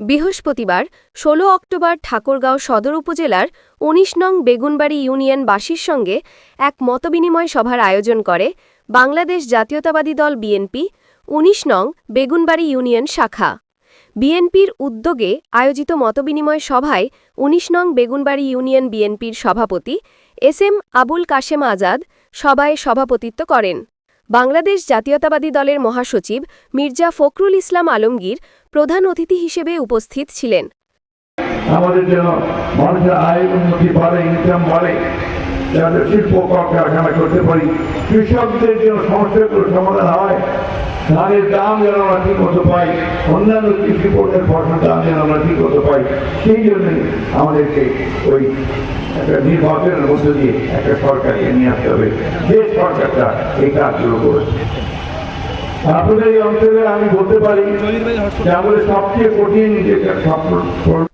বৃহস্পতিবার ১৬ অক্টোবর, ঠাকুরগাঁও সদর উপজেলার ১৯ নং বেগুনবাড়ি ইউনিয়ন বাসীর সঙ্গে এক মতবিনিময় সভার আয়োজন করে বাংলাদেশ জাতীয়তাবাদী দল বিএনপি ১৯ নং বেগুনবাড়ি ইউনিয়ন শাখা। বিএনপির উদ্যোগে আয়োজিত মতবিনিময় সভায় ১৯ নং বেগুনবাড়ি ইউনিয়ন বিএনপির সভাপতি এস এম আবুল কাশেম আজাদ সভায় সভাপতিত্ব করেন। বাংলাদেশ জাতীয়তাবাদী দলের মহাসচিব মির্জা ফখরুল ইসলাম আলমগীর প্রধান অতিথি হিসেবে উপস্থিত ছিলেন। আমাদের যেন মানুষের আয় উন্নতি বাড়ে ইনকাম বাড়ে। যাতে শিল্প, কলকারখানা করতে পারি। কৃষকদের যেন সমস্যাগুলো সমাধান হয়, ধানের দাম যেন আমরা ঠিক মতো পাই, অন্যান্য কৃষি পণ্যের ফসল দাম যেন আমরা ঠিক মতো পাই, সেই জন্যই আমাদেরকে ওই একটা নির্বাচনের মধ্য দিয়ে একটা সরকারকে নিয়ে আসতে হবে। যে সরকারটা এই কাজগুলো করেছে।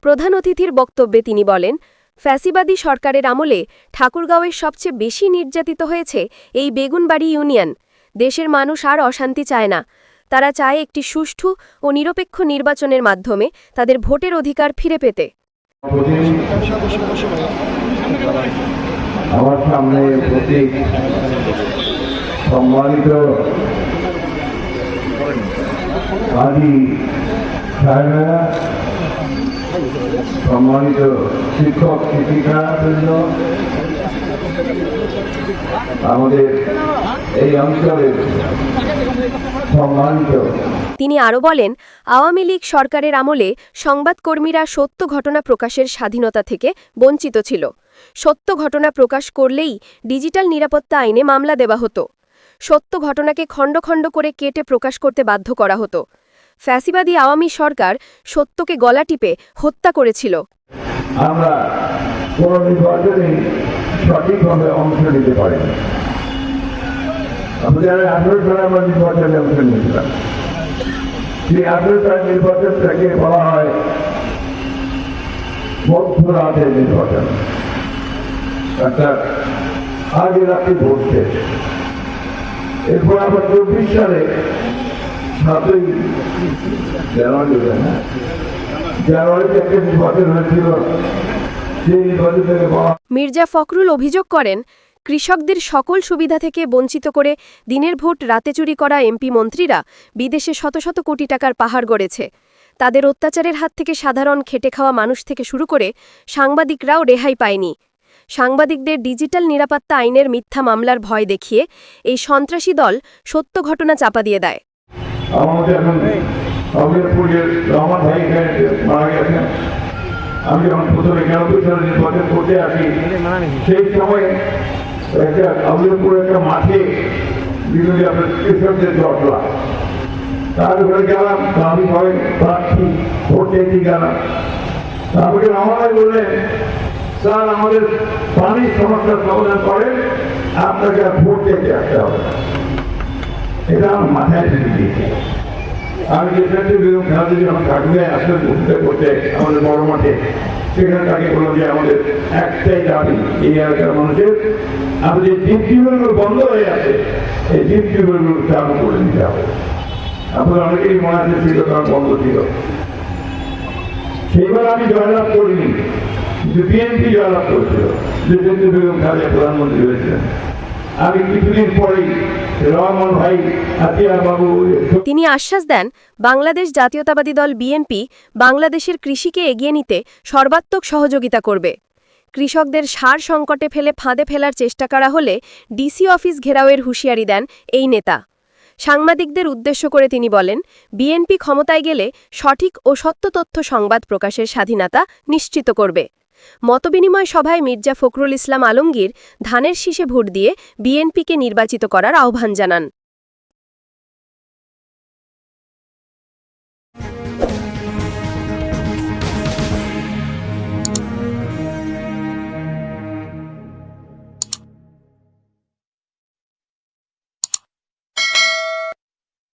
প্রধান অতিথির বক্তব্যে তিনি বলেন ফ্যাসিবাদী সরকারের আমলে ঠাকুরগাঁওয়ের সবচেয়ে বেশি নির্যাতিত হয়েছে এই বেগুনবাড়ি ইউনিয়ন। দেশের মানুষ আর অশান্তি চায় না। তারা চায় একটি সুষ্ঠু ও নিরপেক্ষ নির্বাচনের মাধ্যমে তাদের ভোটের অধিকার ফিরে পেতে। আমার সামনে প্রতীক সম্মানিত আদি সাহেবেরা, সম্মানিত শিক্ষক শিক্ষিকাবৃন্দ আমাদের এই অঞ্চলের সম্মানিত। তিনি আরও বলেন, আওয়ামী লীগ সরকারের আমলে সংবাদকর্মীরা সত্য ঘটনা প্রকাশের স্বাধীনতা থেকে বঞ্চিত ছিল। সত্য ঘটনা প্রকাশ করলেই ডিজিটাল নিরাপত্তা আইনে মামলা দেওয়া হতো। সত্য ঘটনাকে খণ্ড খণ্ড করে কেটে প্রকাশ করতে বাধ্য করা হতো। ফ্যাসিবাদী আওয়ামী সরকার সত্যকে গলা টিপে হত্যা করেছিল। আমরা সঠিকভাবে অংশ নিতে পারি আমাদের আঠারো সালে আমরা নির্বাচনে অংশ নিয়েছিলাম। সেই আঠারো নির্বাচনটাকে বলা হয় মধ্যরাতের নির্বাচন। অর্থাৎ আগে রাতে ভোট শেষ। এরপর আবার চব্বিশ সালে মির্জা ফখরুল অভিযোগ করেন, কৃষকদের সকল সুবিধা থেকে বঞ্চিত করে দিনের ভোট রাতে চুরি করা এমপি মন্ত্রীরা বিদেশে শত শত কোটি টাকার পাহাড় গড়েছে। তাদের অত্যাচারের হাত থেকে সাধারণ খেটে খাওয়া মানুষ থেকে শুরু করে সাংবাদিকরাও রেহাই পায়নি। সাংবাদিকদের ডিজিটাল নিরাপত্তা আইনের মিথ্যা মামলার ভয় দেখিয়ে এই সন্ত্রাসী দল সত্য ঘটনা চাপা দিয়ে দেয়। আমাদের এখন অমিরপুরের রহমান ভাই এখানে মারা গেছেন। আমি যখন প্রথমে একানব্বই সালে নির্বাচন করতে আসি। সেই সময় একটা অমিরপুর একটা মাঠে বিভিন্ন আপনার কৃষকদের জটলা। তারপরে গেলাম আমি সবাই প্রার্থী ভোট চাইতে গেলাম। তারপরে ভাই বললেন, স্যার, আমাদের পানির সমস্যার সমাধান করেন, আপনাকে ভোট চাইতে আসতে হবে। এটা আমার মাথায় ঢুকে দিয়েছে আমি যে সেন্ট্রাল বেগম খেলাতে যখন ঠাকুরে আসলে ঘুরতে করতে আমাদের বড় মাঠে, সেখানে তাকে বললাম যে আমাদের একটাই দাবি, এই এলাকার মানুষের আমাদের ডিপ টিউবওয়েলগুলো বন্ধ হয়ে আছে, এই ডিপ টিউবওয়েলগুলো চালু করে দিতে হবে। আপনার অনেকেই মনে আছে ছিল কারণ বন্ধ ছিল। সেইবার আমি জয়লাভ করিনি, কিন্তু বিএনপি জয়লাভ করেছিল, যে সেন্ট্রাল বেগম খালেদা প্রধানমন্ত্রী হয়েছিলেন। তিনি আশ্বাস দেন, বাংলাদেশ জাতীয়তাবাদী দল বিএনপি বাংলাদেশের কৃষিকে এগিয়ে নিতে সর্বাত্মক সহযোগিতা করবে। কৃষকদের সার সংকটে ফেলে ফাঁদে ফেলার চেষ্টা করা হলে ডিসি অফিস ঘেরাওয়ের হুঁশিয়ারি দেন এই নেতা। সাংবাদিকদের উদ্দেশ্য করে তিনি বলেন, বিএনপি ক্ষমতায় গেলে সঠিক ও সত্য তথ্য সংবাদ প্রকাশের স্বাধীনতা নিশ্চিত করবে। মতবিনিময় সভায় মির্জা ফখরুল ইসলাম আলমগীর ধানের শীষে ভোট দিয়ে বিএনপিকে নির্বাচিত করার আহ্বান জানান।